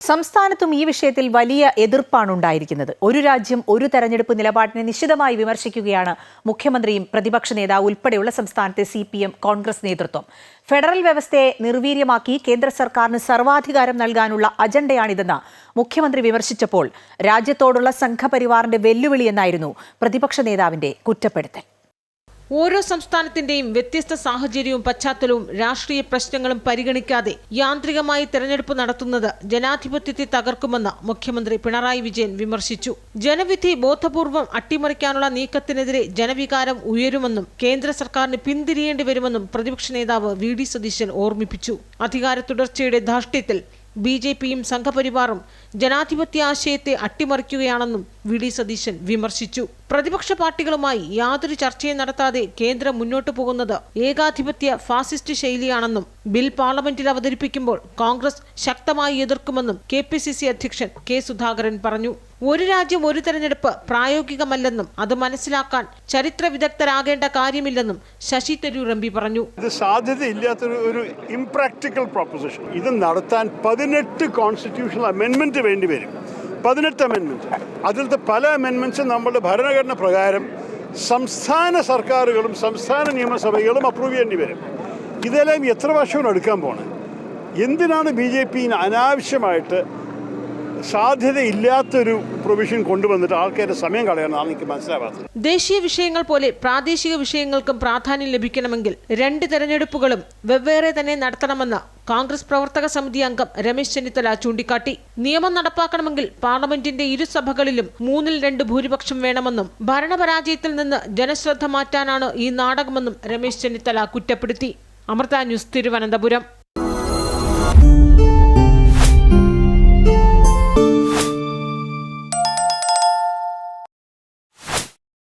സംസ്ഥാനത്തും ഈ വിഷയത്തിൽ വലിയ എതിർപ്പാണ് ഉണ്ടായിരിക്കുന്നത്. ഒരു രാജ്യം ഒരു തെരഞ്ഞെടുപ്പ് നിലപാടിനെ നിശിതമായി വിമർശിക്കുകയാണ് മുഖ്യമന്ത്രിയും പ്രതിപക്ഷ നേതാവ് ഉൾപ്പെടെയുള്ള സംസ്ഥാനത്തെ സി പി എം കോൺഗ്രസ് നേതൃത്വം. ഫെഡറൽ വ്യവസ്ഥയെ നിർവീര്യമാക്കി കേന്ദ്ര സർക്കാരിന് സർവാധികാരം നൽകാനുള്ള അജണ്ടയാണിതെന്ന് മുഖ്യമന്ത്രി വിമർശിച്ചപ്പോൾ രാജ്യത്തോടുള്ള സംഘപരിവാറിന്റെ വെല്ലുവിളിയെന്നായിരുന്നു പ്രതിപക്ഷ നേതാവിന്റെ കുറ്റപ്പെടുത്തൽ. ഓരോ സംസ്ഥാനത്തിന്റെയും വ്യത്യസ്ത സാഹചര്യവും പശ്ചാത്തലവും രാഷ്ട്രീയ പ്രശ്നങ്ങളും പരിഗണിക്കാതെ യാന്ത്രികമായി തെരഞ്ഞെടുപ്പ് നടത്തുന്നത് ജനാധിപത്യത്തെ തകർക്കുമെന്ന് മുഖ്യമന്ത്രി പിണറായി വിജയൻ വിമർശിച്ചു. ജനവിധി ബോധപൂർവം അട്ടിമറിക്കാനുള്ള നീക്കത്തിനെതിരെ ജനവികാരം ഉയരുമെന്നും കേന്ദ്ര സർക്കാരിന് പിന്തിരിയേണ്ടി വരുമെന്നും പ്രതിപക്ഷ നേതാവ് വി ഡി സതീശൻ ഓർമ്മിപ്പിച്ചു. അധികാര തുടർച്ചയുടെ ധാർഷ്ട്യത്തിൽ ബി ജെ പിയും സംഘപരിവാറും ജനാധിപത്യ ആശയത്തെ അട്ടിമറിക്കുകയാണെന്നും വി ഡി സതീശൻ വിമർശിച്ചു. പ്രതിപക്ഷ പാർട്ടികളുമായി യാതൊരു ചർച്ചയും നടത്താതെ കേന്ദ്രം മുന്നോട്ടു പോകുന്നത് ഏകാധിപത്യ ഫാസിസ്റ്റ് ശൈലിയാണെന്നും ബിൽ പാർലമെന്റിൽ അവതരിപ്പിക്കുമ്പോൾ കോൺഗ്രസ് ശക്തമായി എതിർക്കുമെന്നും കെ അധ്യക്ഷൻ കെ സുധാകരൻ പറഞ്ഞു. ഒരു രാജ്യം ഒരു തെരഞ്ഞെടുപ്പ് പ്രായോഗികമല്ലെന്നും അത് മനസ്സിലാക്കാൻ ചരിത്ര വിദഗ്ധരാകേണ്ട കാര്യമില്ലെന്നും ശശി തരൂർ എം പി പറഞ്ഞു. ഇത് സാധ്യതയില്ലാത്തൊരു ഒരു ഇംപ്രാക്ടിക്കൽ പ്രൊപ്പോസിഷൻ ഇത് നടത്താൻ പതിനെട്ട് കോൺസ്റ്റിറ്റ്യൂഷണൽ അമെൻമെന്റ് വേണ്ടി വരും. പതിനെട്ട് അമെൻമെന്റ് അതിലത്തെ പല അമെൻമെന്റ്സും നമ്മുടെ ഭരണഘടന പ്രകാരം സംസ്ഥാന സർക്കാരുകളും സംസ്ഥാന നിയമസഭകളും അപ്രൂവ് ചെയ്യേണ്ടി വരും. ഇതെല്ലാം എത്ര വർഷമാണ് എടുക്കാൻ പോണേ? എന്തിനാണ് ബി ജെ പി അനാവശ്യമായിട്ട് സാധ്യതയില്ലാത്തൊരു പ്രൊവിഷൻ കൊണ്ടുവന്നിട്ട് ആൾക്കാരുടെ സമയം കളയണമെന്നാണ് എനിക്ക് മനസ്സിലാവാത്തത്. ദേശീയ വിഷയങ്ങൾ പോലെ പ്രാദേശിക വിഷയങ്ങൾക്കും പ്രാധാന്യം ലഭിക്കണമെങ്കിൽ രണ്ട് തെരഞ്ഞെടുപ്പുകളും വെവ്വേറെ തന്നെ നടത്തണമെന്ന് കോൺഗ്രസ് പ്രവർത്തക സമിതി അംഗം രമേശ് ചെന്നിത്തല ചൂണ്ടിക്കാട്ടി. നിയമം നടപ്പാക്കണമെങ്കിൽ പാർലമെന്റിന്റെ ഇരുസഭകളിലും മൂന്നിൽ രണ്ട് ഭൂരിപക്ഷം വേണമെന്നും ഭരണപരാജയത്തിൽ നിന്ന് ജനശ്രദ്ധ മാറ്റാനാണ് ഈ നാടകമെന്നും രമേശ് ചെന്നിത്തല കുറ്റപ്പെടുത്തി. അമൃത ന്യൂസ് തിരുവനന്തപുരം.